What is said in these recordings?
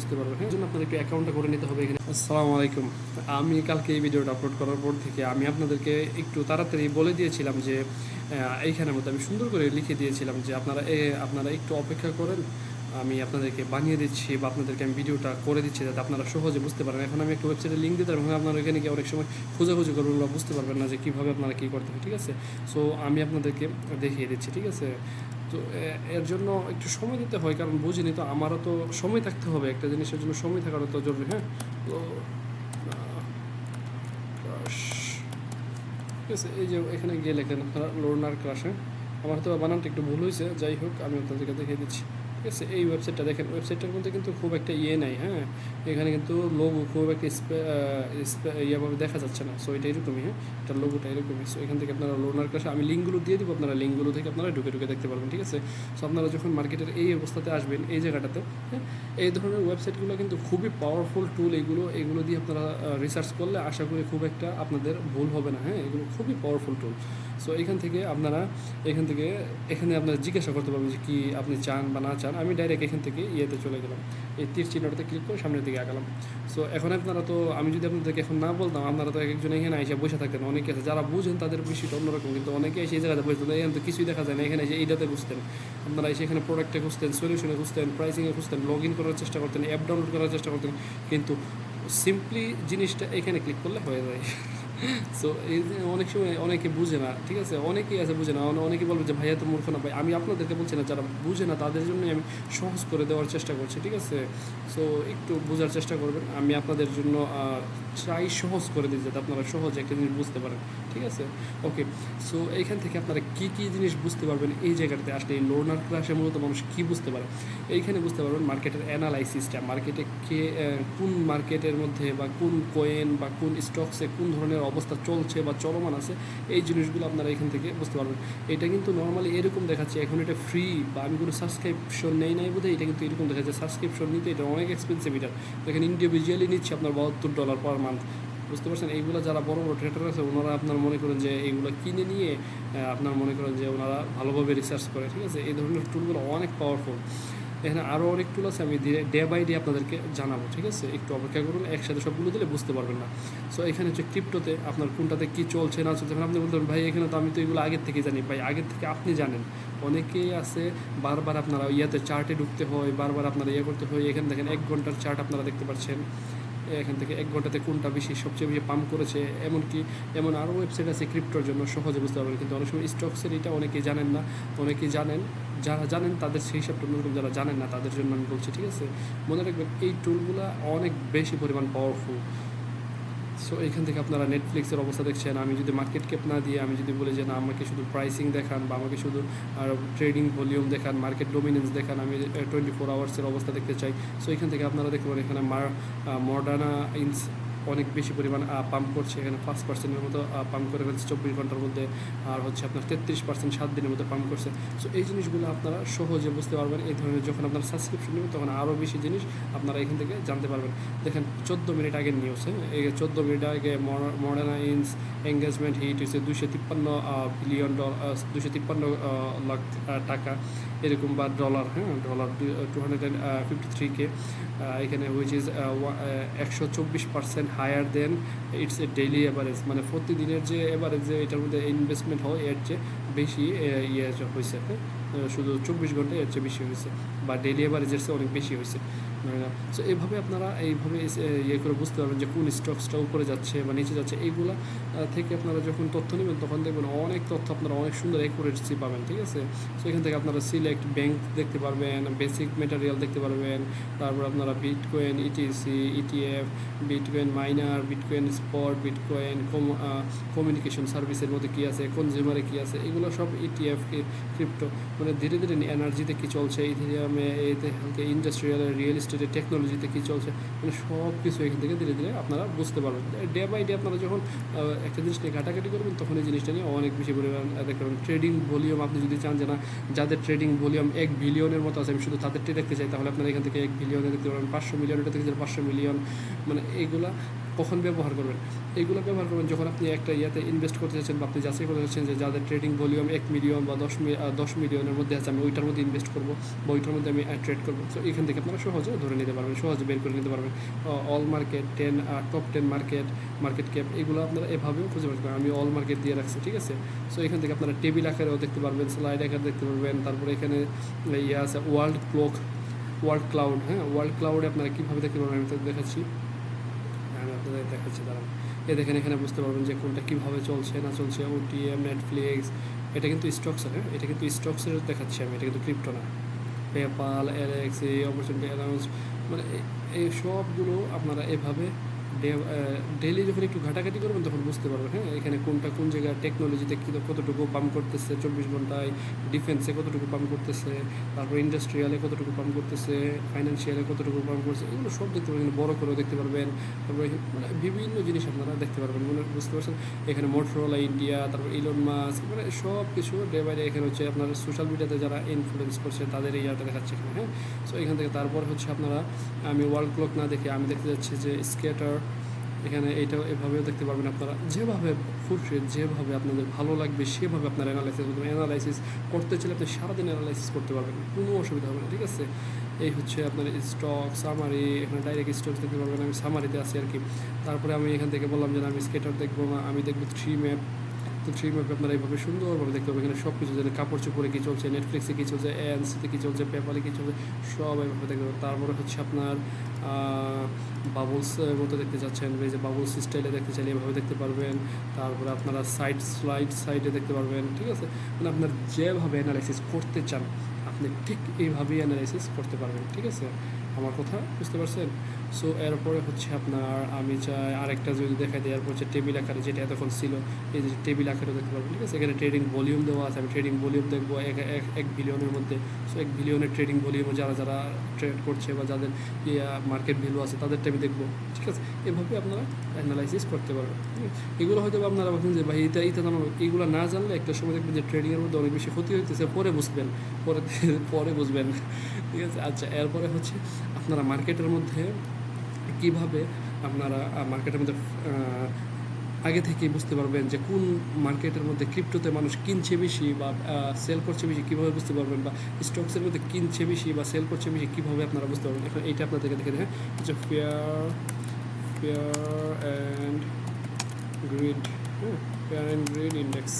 বুঝতে পারবেন। হ্যাঁ জন্য আপনাদেরকে একটু অ্যাকাউন্টটা করে নিতে হবে এখানে। আসসালামু আলাইকুম। আমি কালকে এই ভিডিওটা আপলোড করার পর থেকে আমি আপনাদেরকে একটু তাড়াতাড়ি বলে দিয়েছিলাম যে আহ, এইখানের মধ্যে আমি সুন্দর করে লিখে দিয়েছিলাম যে আপনারা আপনারা একটু অপেক্ষা করেন। আমি আপনাদেরকে বানিয়ে দিচ্ছি বা আপনাদেরকে আমি ভিডিওটা করে দিচ্ছি যাতে আপনারা সহজে বুঝতে পারেন। এখন আমি একটা ওয়েবসাইটের লিঙ্ক দিতে পারব আপনারা এখানে গিয়ে অনেক সময় খোঁজাখুঁজি করবেন বা বুঝতে পারবেন না যে কীভাবে আপনারা কী করতে হবে ঠিক আছে? সো আমি আপনাদেরকে দেখিয়ে দিচ্ছি, ঠিক আছে? তো এর জন্য একটু সময় দিতে হয়, কারণ বুঝিনি তো আমারও তো সময় থাকতে হবে। একটা জিনিসের জন্য সময় থাকাটা তো জরুরি হ্যাঁ? তো ঠিক আছে, এই যে এখানে গিয়ে লেখেন লোনার ক্রাশ হ্যাঁ? আমার তো বানানটা একটু ভুল হয়েছে, যাই হোক, আমি আপনাদেরকে দেখিয়ে দিচ্ছি। ঠিক আছে, এই ওয়েবসাইটটা দেখেন ওয়েবসাইটটার মধ্যে কিন্তু খুব একটা ইয়ে নাই হ্যাঁ? এখানে কিন্তু লোগো খুব একটা ইয়েভাবে দেখা যাচ্ছে না সো এটা এরকমই হ্যাঁ? এটার লোগোটা এরকমই সো এখান থেকে আপনারা লোনার কাছে আমি লিঙ্কগুলো দিয়ে দিব, আপনারা লিঙ্কগুলো থেকে আপনারা ঢুকে ঢুকে দেখতে পারবেন, ঠিক আছে? সো আপনারা যখন মার্কেটের এই অবস্থাতে আসবেন, এই জায়গাটাতে হ্যাঁ? এই ধরনের ওয়েবসাইটগুলো কিন্তু খুবই পাওয়ারফুল টুল এগুলো এগুলো দিয়ে আপনারা রিসার্চ করলে আশা করি খুব একটা আপনাদের ভুল হবে না হ্যাঁ? এগুলো খুবই পাওয়ারফুল টুল সো এখান থেকে আপনারা, এখান থেকে, এখানে আপনারা জিজ্ঞাসা করতে পারবেন যে কী আপনি চান বা না চান আমি ডাইরেক্ট এখান থেকে ইয়েতে চলে গেলাম। এই তীর চিহ্নটাতে ক্লিক করে সামনের দিকে আগালাম। সো এখন আপনারা তো, আমি যদি আপনাদেরকে এখন না বলতাম, আপনারা তো এক একজন এখানে এসে বসে থাকতেন। অনেকে আছে যারা বুঝেন তাদের বিষয়টা অন্যরকম, কিন্তু অনেকে এসে এই জায়গাতে বসতেন এখানে তো কিছুই দেখা যায় না, এখানে এসে এইটাতে বুঝতেন আপনারা এসে এখানে প্রোডাক্টে খুঁজতেন সলিউশনে খুঁজতেন প্রাইসিংয়ে খুঁজতেন লগ ইন করার চেষ্টা করতেন অ্যাপ ডাউনলোড করার চেষ্টা করতেন। কিন্তু সিম্পলি জিনিসটা এখানে ক্লিক করলে হয়ে যায়। সো এই যে অনেক সময় অনেকে বুঝে না, ঠিক আছে? অনেকেই আছে বুঝে না। অনে- অনেকে বলবে যে, ভাইয়া তো মূর্খ না ভাই। আমি আপনাদেরকে বলছি না, যারা বুঝে না, তাদের জন্যই আমি সহজ করে দেওয়ার চেষ্টা করছি, ঠিক আছে? সো একটু বোঝার চেষ্টা করবেন। আমি আপনাদের জন্য চাই সহজ করে দিই যাতে আপনারা সহজে একটা জিনিস বুঝতে পারেন, ঠিক আছে? ওকে সো এইখান থেকে আপনারা কী কী জিনিস বুঝতে পারবেন? এই জায়গাটাতে আসলে এই লোনার ক্লাসে মূলত মানুষ কী বুঝতে পারে? এইখানে বুঝতে পারবেন মার্কেটের অ্যানালাইসিসটা মার্কেটে কে কোন মার্কেটের মধ্যে বা কোন কয়েন বা কোন স্টকসে কোন ধরনের অবস্থা চলছে বা চলমান আছে, এই জিনিসগুলো আপনারা এখান থেকে বুঝতে পারবেন। এটা কিন্তু নর্মালি এরকম দেখাচ্ছে, এখন এটা ফ্রি বা আমি কোনো সাবস্ক্রিপশন নেই নাই বোধহয়, এটা কিন্তু এরকম দেখাচ্ছে। সাবস্ক্রিপশন নিতে এটা অনেক এক্সপেন্সিভ এটা। দেখেন ইন্ডিভিজুয়ালি নিচ্ছে আপনার বাহাত্তর ডলার পার মান্থ বুঝতে পারছেন? এইগুলো যারা বড় বড় ট্রেডার আছে, ওনারা আপনার মনে করেন যে এইগুলো কিনে নিয়ে আপনার মনে করেন যে ওনারা ভালোভাবে রিসার্চ করে, ঠিক আছে? এই ধরনের টুলগুলো অনেক পাওয়ারফুল এখানে আরও অনেক টুল আছে, আমি ধীরে ডে বাই ডে আপনাদেরকে জানাব, ঠিক আছে? একটু অপেক্ষা করুন, একসাথে সবগুলো দিলে বুঝতে পারবেন না। সো এখানে হচ্ছে ক্রিপ্টোতে আপনার কোনটাতে কী চলছে, না চলছে আপনি বলতেন ভাই, এখানে তো আমি তো এগুলো আগের থেকে জানি। ভাই, আগের থেকে আপনি জানেন। অনেকেই আছে, বারবার আপনারা ইয়াতে চার্টে ঢুকতে হয়, বারবার আপনারা ইয়ে করতে হয়। এখানে দেখেন, এক ঘণ্টার চার্ট আপনারা দেখতে পাচ্ছেন। এখান থেকে এক ঘন্টাতে কোনটা বেশি, সবচেয়ে বেশি পাম্প করেছে, এমনকি এমন আরও ওয়েবসাইট আছে ক্রিপ্টোর জন্য, সহজে বুঝতে পারবেন। কিন্তু অনেক সময় স্টকসের এটা অনেকেই জানেন না, অনেকেই জানেন, যারা জানেন তাদের সেই সব টুলগুলো যারা জানেন না তাদের জন্য আমি বলছি, ঠিক আছে? মনে রাখবেন এই টুলগুলো অনেক বেশি পরিমাণ পাওয়ারফুল সো এখান থেকে আপনারা নেটফ্লিক্সের অবস্থা দেখছেন। আমি যদি মার্কেট ক্যাপ না দিয়ে, আমি যদি বলি যে, না, আমাকে শুধু প্রাইসিং দেখান বা আমাকে শুধু ট্রেডিং ভলিউম দেখান মার্কেট ডোমিনেন্স দেখান, আমি টোয়েন্টি ফোর আওয়ার্সের অবস্থা দেখতে চাই। সো এখান থেকে আপনারা দেখবেন এখানে মার মডার্না ইনস অনেক বেশি পরিমাণ পাম্প করছে। এখানে পাঁচ পার্সেন্টের মতো পাম্প করে ফেলছে চব্বিশ ঘণ্টার মধ্যে। আর হচ্ছে আপনার তেত্রিশ পার্সেন্ট সাত দিনের মধ্যে পাম্প করছে। সো এই জিনিসগুলো আপনারা সহজে বুঝতে পারবেন। এই ধরনের যখন আপনারা সাবস্ক্রিপশন নেবেন, তখন আরও বেশি জিনিস আপনারা এখান থেকে জানতে পারবেন। দেখেন, চোদ্দ মিনিট আগের নিউজ হ্যাঁ? এই চোদ্দ মিনিট আগে মডার্না এঙ্গেজমেন্ট হিট হয়েছে দুশো তিপ্পান্ন বিলিয়ন ডলার দুশো তিপ্পান্ন লাখ টাকা। এরকম বা ডলার হ্যাঁ? Dollar two hundred and fifty three K এখানে হুইচ ইজ একশো চব্বিশ percent higher than it's a daily average মানে প্রতিদিনের যে অ্যাভারেজ যে এটার মধ্যে ইনভেস্টমেন্ট হয়, এর চেয়ে বেশি ইয়ে হয়েছে হ্যাঁ? শুধু চব্বিশ ঘণ্টা এর চেয়ে বেশি হয়েছে বা ডেইলি অ্যাভারেজের চেয়ে অনেক বেশি হয়েছে সো এইভাবে আপনারা এইভাবে ইয়ে করে বুঝতে পারবেন যে কোন স্টকসটা উপরে যাচ্ছে বা নিচে যাচ্ছে। এইগুলা থেকে আপনারা যখন তথ্য নেবেন, তখন দেখবেন অনেক তথ্য আপনারা অনেক সুন্দর অ্যাকুরেসি পাবেন, ঠিক আছে? সো এখান থেকে আপনারা সিলেক্ট ব্যাংক দেখতে পারবেন বেসিক মেটেরিয়াল দেখতে পারবেন। তারপর আপনারা bitcoin ETC ETF bitcoin miner bitcoin spot bitcoin communication সার্ভিসের মধ্যে কী আছে কনজিউমারে কী আছে, এগুলো সব ইটিএফ ক্রিপ্টো মানে ধীরে ধীরে এনার্জিতে কী চলছে ইথেরিয়ামে ইন্ডাস্ট্রিয়াল রিয়েল এস্টেটে টেকনোলজিতে কী চলছে মানে সব কিছু এখান থেকে ধীরে ধীরে আপনারা বুঝতে পারবেন। ডে বাই ডে আপনারা যখন একটা জিনিস নিয়ে ঘাটাঘাটি করবেন তখন এই জিনিসটা নিয়ে অনেক বেশি পরিমাণ আহ, দেখতে ট্রেডিং ভলিউম আপনি যদি চান যে না যাদের ট্রেডিং ভলিউম এক বিলিয়নের মতো আছে আমি শুধু তাদেরটাই দেখতে চাই তাহলে আপনারা এখান থেকে এক বিলিয়নে দেখতে পারবেন। পাঁচশো মিলিয়ন এটা থেকে পাঁচশো মিলিয়ন মানে এইগুলা কখন ব্যবহার করবেন? এইগুলো ব্যবহার করবেন যখন আপনি একটা ইয়াতে ইনভেস্ট করতে চাচ্ছেন বা আপনি যাচাই করতে চাচ্ছেন যে যাদের ট্রেডিং ভলিউম এক মিলিয়ন বা দশ দশ মিলিয়নের মধ্যে আছে, আমি ওইটার মধ্যে ইনভেস্ট করব বা ওইটার মধ্যে আমি ট্রেড করব। তো এখান থেকে আপনারা সহজে ধরে নিতে পারবেন, সহজে বের করে নিতে পারবেন। All market ten top ten market market cap এগুলো আপনারা এভাবেও খুঁজে পাবেন আমি অল মার্কেট দিয়ে রাখছি, ঠিক আছে? সো এখান থেকে আপনারা টেবিল আকারেও দেখতে পারবেন স্লাইড আকারে দেখতে পারবেন, তারপরে এখানে ইয়ে আছে ওয়ার্ল্ড ক্লক ওয়ার্ল্ড ক্লাউড হ্যাঁ? ওয়ার্ল্ড ক্লাউডে আপনারা কীভাবে দেখতে পারবেন? আমি দেখাচ্ছি। আপনাদের দেখাচ্ছি, দাঁড়ান। এ দেখেন, এখানে বুঝতে পারবেন যে কোনটা কীভাবে চলছে, না চলছে ওটিএম নেটফ্লিক্স এটা কিন্তু স্টকসের হ্যাঁ? এটা কিন্তু স্টকসের দেখাচ্ছি আমি, এটা কিন্তু ক্রিপ্টো না। পেপাল এলএক্স এই অপরচুনিটি অ্যানাউন্স মানে এই সবগুলো আপনারা এভাবে ডেলি যখন একটু ঘাটাঘাটি করবেন তখন বুঝতে পারবেন হ্যাঁ এখানে কোনটা কোন জায়গায় টেকনোলজিতে কতটুকু পাম্প করতেছে, চব্বিশ ঘন্টায় ডিফেন্সে কতটুকু পাম্প করতেছে, তারপর ইন্ডাস্ট্রিয়ালে কতটুকু পাম্প করতেছে ফাইন্যান্সিয়ালে কতটুকু পাম্প করছে এগুলো সব দেখতে পারবেন, বড় করেও দেখতে পারবেন, তারপরে মানে বিভিন্ন জিনিস আপনারা দেখতে পারবেন মানে বুঝতে পারছেন? এখানে মোটরোলা ইন্ডিয়া তারপর ইলন মাস্ক মানে সব কিছু ডে বাই ডে এখানে হচ্ছে আপনার সোশ্যাল মিডিয়াতে যারা ইনফ্লুয়েন্স করছে, তাদের এই ইয়াটা দেখাচ্ছে এখানে হ্যাঁ? সো এখান থেকে তারপর হচ্ছে আপনারা, আমি ওয়ার্ল্ড ক্লক না দেখে আমি দেখতে যাচ্ছি যে স্কেটার এখানে এটা এভাবেও দেখতে পারবেন আপনারা। যেভাবে খুশি যেভাবে আপনাদের ভালো লাগবে, সেভাবে আপনার অ্যানালাইসিস করতে অ্যানালাইসিস করতে চাইলে আপনি সারাদিন অ্যানালাইসিস করতে পারবেন, কোনো অসুবিধা হবে না, ঠিক আছে? এই হচ্ছে আপনার স্টক সামারি এখানে ডাইরেক্ট স্টক দেখতে পারবেন, আমি সামারিতে আছি আর কি। তারপরে আমি এখান থেকে বললাম যে আমি স্কেটার দেখব না, আমি দেখব থ্রি ম্যাপ তো ম্যাপে আপনারা এইভাবে সুন্দরভাবে দেখতে পাবেন এখানে সব কিছু যেন কাপড় চোপড়ে কী চলছে নেটফ্লিক্সে কী চলছে এএনসিতে কী চলছে পেপারে কী চলছে, সব এইভাবে দেখতে পাবেন। তারপরে হচ্ছে আপনার বাবলস মতো দেখতে চাচ্ছেন এই যে বাবলস স্টাইলে দেখতে চাইলে এভাবে দেখতে পারবেন। তারপরে আপনারা সাইড স্লাইড সাইডে দেখতে পারবেন, ঠিক আছে? মানে আপনার যেভাবে অ্যানালাইসিস করতে চান, আপনি ঠিক এইভাবেই অ্যানালাইসিস করতে পারবেন, ঠিক আছে? আমার কথা, বুঝতে পারছেন? সো এরপরে হচ্ছে আপনার, আমি চাই আরেকটা যদি দেখা দিই, এরপর হচ্ছে টেবিল আকারে যেটা এতক্ষণ ছিল, এই যে টেবিল আকারে দেখতে পারবেন ঠিক আছে? এখানে ট্রেডিং ভলিউম দেওয়া আছে, আমি ট্রেডিং ভলিউম দেখব এক এক বিলিয়নের মধ্যে। সো এক বিলিয়নের ট্রেডিং ভলিউমে যারা যারা ট্রেড করছে বা যাদের মার্কেট ভ্যালু আছে, তাদেরটা আমি দেখব, ঠিক আছে? এভাবে আপনারা অ্যানালাইসিস করতে পারবেন? এগুলো হয়তো আপনারা ভাবছেন যে, ভাই, এটা এটা জানো এগুলো না জানলে একটা সময় দেখবেন যে ট্রেডিংয়ের মধ্যে অনেক বেশি ক্ষতি হইতেছে, পরে বুঝবেন, পরে পরে বুঝবেন, ঠিক আছে? আচ্ছা এরপরে হচ্ছে আপনারা মার্কেটের মধ্যে কীভাবে আপনারা মার্কেটের মধ্যে আগে থেকে বুঝতে পারবেন যে কোন মার্কেটের মধ্যে ক্রিপ্টোতে মানুষ কিনছে বেশি বা সেল করছে বেশি কীভাবে বুঝতে পারবেন বা স্টকসের মধ্যে কিনছে বেশি বা সেল করছে বেশি কীভাবে আপনারা বুঝতে পারবেন? এখন এইটা আপনাদেরকে দেখে দেখেন হচ্ছে ফেয়ার ফেয়ার অ্যান্ড গ্রিড হ্যাঁ? Fear and greed index.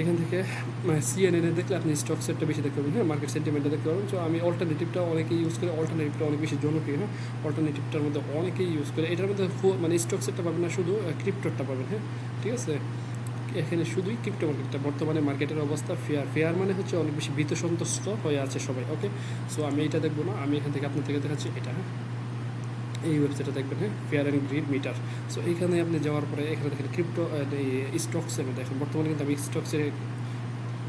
এখান থেকে সিএনএনে দেখলে আপনি স্টক সেটটা বেশি দেখতে পাবেন। হ্যাঁ মার্কেট সেন্টিমেন্টটা দেখতে পাবেন। তো আমি অল্টারনেটিভটা অনেকেই ইউজ করে অল্টারনেটিভটা অনেক বেশি জনপ্রিয়। হ্যাঁ অল্টারনেটিভটার মধ্যে অনেকেই ইউজ করে। এটার মধ্যে মানে স্টক সেটটা পাবেন না, শুধু ক্রিপ্টোরটা পাবেন। হ্যাঁ ঠিক আছে? এখানে শুধুই ক্রিপ্টো মার্কেটটা বর্তমানে মার্কেটের অবস্থা ফেয়ার ফেয়ার মানে হচ্ছে অনেক বেশি ভীত সন্তুষ্ট হয়ে আছে সবাই ওকে সো আমি এটা দেখব না। আমি এখান থেকে আপনার থেকে দেখাচ্ছি এটা হ্যাঁ? এই ওয়েবসাইটে দেখবেন হ্যাঁ fear and greed meter so এইখানে আপনি যাওয়ার পরে এখানে দেখেন ক্রিপ্টো এই স্টকসের মধ্যে। এখন বর্তমানে কিন্তু আমি স্টকসের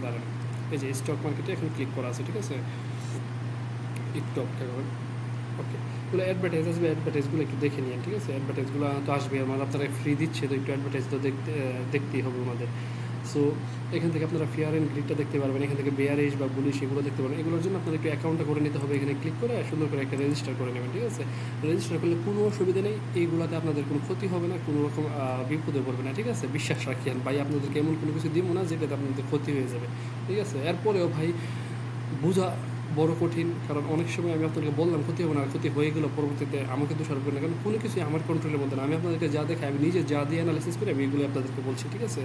দাঁড়ান এই যে স্টক মার্কেটে এখন ক্লিক করা আছে, ঠিক আছে? একটু অপেক্ষা ওকে এগুলো অ্যাডভার্টাইজ আসবে অ্যাডভার্টাইজগুলো একটু দেখে নিন ঠিক আছে? অ্যাডভার্টাইজগুলো তো আসবে আমার আপনারা ফ্রি দিচ্ছে, তো একটু অ্যাডভার্টাইজ তো দেখতে দেখতেই হবে ওনাদের সো এখান থেকে আপনারা ফেয়ার অ্যান্ড গ্রিডটা দেখতে পারবেন, এখান থেকে বেয়ারিশ বা বুলিশ এগুলো দেখতে পারবেন। এগুলোর জন্য আপনার একটু অ্যাকাউন্টটা করে নিতে হবে, এখানে ক্লিক করে সুন্দর করে একটা রেজিস্টার করে নেবেন, ঠিক আছে? রেজিস্টার করলে কোনো অসুবিধা নেই এইগুলোতে আপনাদের কোনো ক্ষতি হবে না, কোনো রকম বিপদে পড়বে না, ঠিক আছে? বিশ্বাস রাখিয়েন, ভাই, আপনাদেরকে এমন কোনো কিছু দিব না যেটাতে আপনাদের ক্ষতি হয়ে যাবে, ঠিক আছে? এরপরেও ভাই, বোঝা বড় কঠিন, কারণ অনেক সময় আমি আপনাদেরকে বললাম, ক্ষতি হবে না ক্ষতি হয়ে গেলো পরবর্তীতে আমাকে দোষারোপ করেন না, কারণ কোনো কিছুই আমার কন্ট্রোলের মধ্যে না। আমি আপনাদেরকে যা দেখাই, আমি নিজে যা দিয়ে অ্যানালাইসিস করি আমি এগুলো আপনাদেরকে বলছি, ঠিক আছে?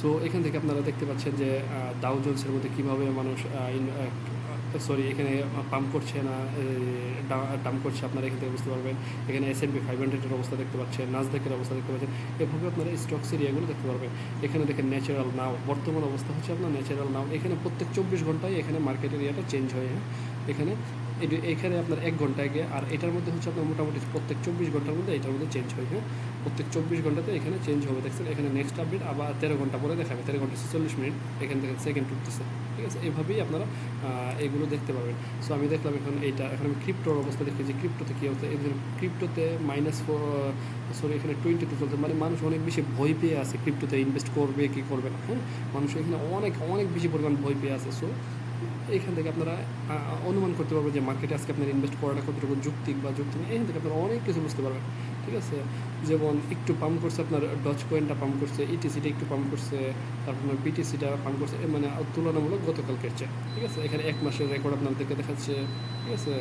সো এখান থেকে আপনারা দেখতে পাচ্ছেন যে ডাউ জোন্সের মধ্যে কীভাবে মানুষ সরি এখানে পাম্প করছে না ডাম্প করছে আপনারা এখান থেকে বুঝতে পারবেন। এখানে এস এন পি ফাইভ হান্ড্রেডের অবস্থা দেখতে পাচ্ছেন নাজদাকের অবস্থা দেখতে পাচ্ছেন। এভাবে আপনারা স্টকস এরিয়াগুলো দেখতে পারবেন। এখানে দেখেন ন্যাচারাল নাও বর্তমান অবস্থা হচ্ছে আপনার ন্যাচারাল নাও এখানে প্রত্যেক চব্বিশ ঘন্টায় এখানে মার্কেট এরিয়াটা চেঞ্জ হয় হ্যাঁ। এখানে এটি এখানে আপনার এক ঘন্টায় গিয়ে, আর এটার মধ্যে হচ্ছে আপনার মোটামুটি প্রত্যেক চব্বিশ ঘণ্টার মধ্যে এটার মধ্যে চেঞ্জ হয় হ্যাঁ? প্রত্যেক চব্বিশ ঘন্টাতে এখানে চেঞ্জ হবে। দেখছেন, এখানে নেক্সট আপডেট আবার তেরো ঘণ্টা পরে দেখাবে। তেরো ঘণ্টা ছেচল্লিশ মিনিট এখান থেকে সেকেন্ড উঠতেছে। ঠিক আছে? এভাবেই আপনারা এগুলো দেখতে পাবেন সো আমি দেখলাম এখন এইটা, এখন আমি ক্রিপ্টোর অবস্থা দেখি যে ক্রিপ্টোতে কী অবস্থা? এই ক্রিপ্টোতে মাইনাস সরি এখানে টোয়েন্টিতে চলছে। মানে মানুষ অনেক বেশি ভয় পেয়ে আছে ক্রিপ্টোতে ইনভেস্ট করবে, কি করবে না হ্যাঁ? মানুষ এখানে অনেক অনেক বেশি পরিমাণ ভয় পেয়ে আছে। সো এখান থেকে আপনারা অনুমান করতে পারবেন যে মার্কেটে আজকে আপনার ইনভেস্ট করাটা কতটুকু যুক্তিক বা যুক্তি এখান থেকে আপনারা অনেক কিছু বুঝতে পারবেন, ঠিক আছে? যেমন একটু পাম্প করছে আপনার ডচ কয়েনটা পাম্প করছে ইটিসিটা একটু পাম্প করছে, তারপর আপনার বিটিসিটা পাম্প করছে মানে তুলনামূলক গতকালকের চেয়ে, ঠিক আছে? এখানে এক মাসের রেকর্ড আপনাদেরকে দেখাচ্ছে, ঠিক আছে?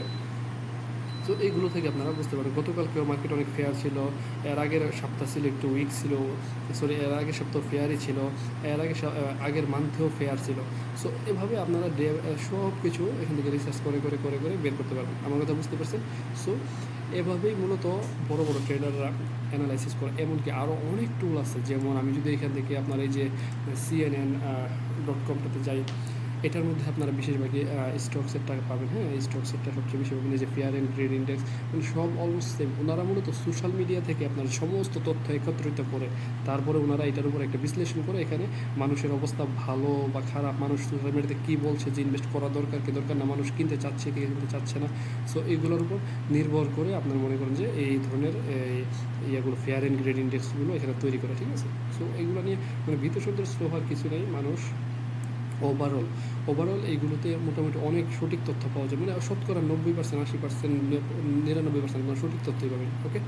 তো এইগুলো থেকে আপনারা বুঝতে পারেন গতকালকেও মার্কেট অনেক ফেয়ার ছিল। এর আগের সপ্তাহ ছিল একটু উইক ছিল। সরি এর আগের সপ্তাহ ফেয়ারই ছিল। এর আগে আগের মান্থেও ফেয়ার ছিল। সো এভাবে আপনারা ডে সব কিছু এখান থেকে রিসার্চ করে করে করে করে বের করতে পারবেন। আমার কথা বুঝতে পারছেন? সো এভাবেই মূলত বড় বড় ট্রেডাররা অ্যানালাইসিস করে। এমনকি আরও অনেক টুল আছে। যেমন আমি যদি এখান থেকে আপনার এই যে সিএনএন ডট কমটাতে যাই। এটার মধ্যে আপনারা বেশিরভাগই স্টকসের টাকা পাবেন হ্যাঁ? স্টক স্টকসেরটা সবচেয়ে বেশি পাবেন যে ফেয়ার অ্যান্ড গ্রেড ইন্ডেক্স মানে সব অলমোস্ট সেম ওনারা মূলত সোশ্যাল মিডিয়া থেকে আপনার সমস্ত তথ্য একত্রিত করে, তারপরে ওনারা এটার উপর একটা বিশ্লেষণ করে এখানে মানুষের অবস্থা ভালো বা খারাপ, মানুষ সোশ্যাল মিডিয়াতে কী বলছে, যে ইনভেস্ট করা দরকার, কি দরকার না, মানুষ কিনতে চাচ্ছে, কি কিনতে চাচ্ছে না। সো এগুলোর উপর নির্ভর করে আপনার মনে করেন যে এই ধরনের ইয়েগুলো ফেয়ার অ্যান্ড গ্রেড ইন্ডেক্সগুলো এখানে তৈরি করে, ঠিক আছে? সো এগুলো নিয়ে মানে ভীত সন্ত্রাস হওয়ার কিছু নেই। মানুষ ওভারঅল ওভারঅল এইগুলোতে মোটামুটি অনেক সঠিক তথ্য পাওয়া যায়। মানে শতকরা নব্বই পার্সেন্ট আশি পার্সেন্ট নিরানব্বই পার্সেন্ট মানে সঠিক তথ্যই পাবেন ওকে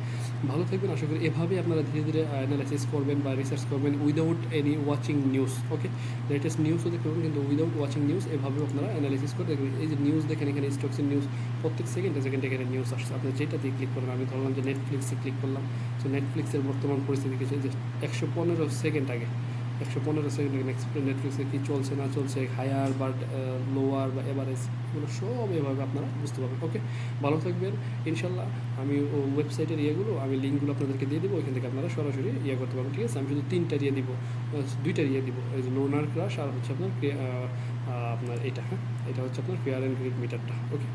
ভালো থাকবেন, আশা করি এভাবে আপনারা ধীরে ধীরে অ্যানালাইসিস করবেন বা রিসার্চ করবেন without any watching news okay latest নিউজও দেখতে পাবেন, কিন্তু উইদাউট ওয়াচিং নিউজ এভাবেও আপনারা অ্যানালাইসিস করে দেখবেন। এই যে নিউজ দেখেন এখানে স্টকসের নিউজ প্রত্যেক সেকেন্ডে সেকেন্ডে এখানে নিউজ আসছে। আপনি যেটা দিয়ে ক্লিক করেন আমি ধরলাম যে নেটফ্লিক্সে ক্লিক করলাম। তো নেটফ্লিক্সের বর্তমান পরিস্থিতি কিছু যে একশো পনেরো সেকেন্ড আগে একশো পনেরো সেকেন্ড নেটফ্লিক্সে কী চলছে, না চলছে হায়ার বা লোয়ার বা এভারেজ এগুলো সব এভাবে আপনারা বুঝতে পারবেন। ওকে ভালো থাকবেন, ইনশাল্লাহ। আমি ওয়েবসাইটের ইয়েগুলো, আমি লিঙ্কগুলো আপনাদেরকে দিয়ে দেবো, ওইখান থেকে আপনারা সরাসরি ইয়ে করতে পারবেন, ঠিক আছে? আমি শুধু তিনটা দিয়ে দিব দুইটা দিয়ে দিব, এই যে লোনার ক্রাশ আর হচ্ছে আপনার আপনার এটা হ্যাঁ? এটা হচ্ছে আপনার ফেয়ার অ্যান্ড গ্রিড মিটারটা ওকে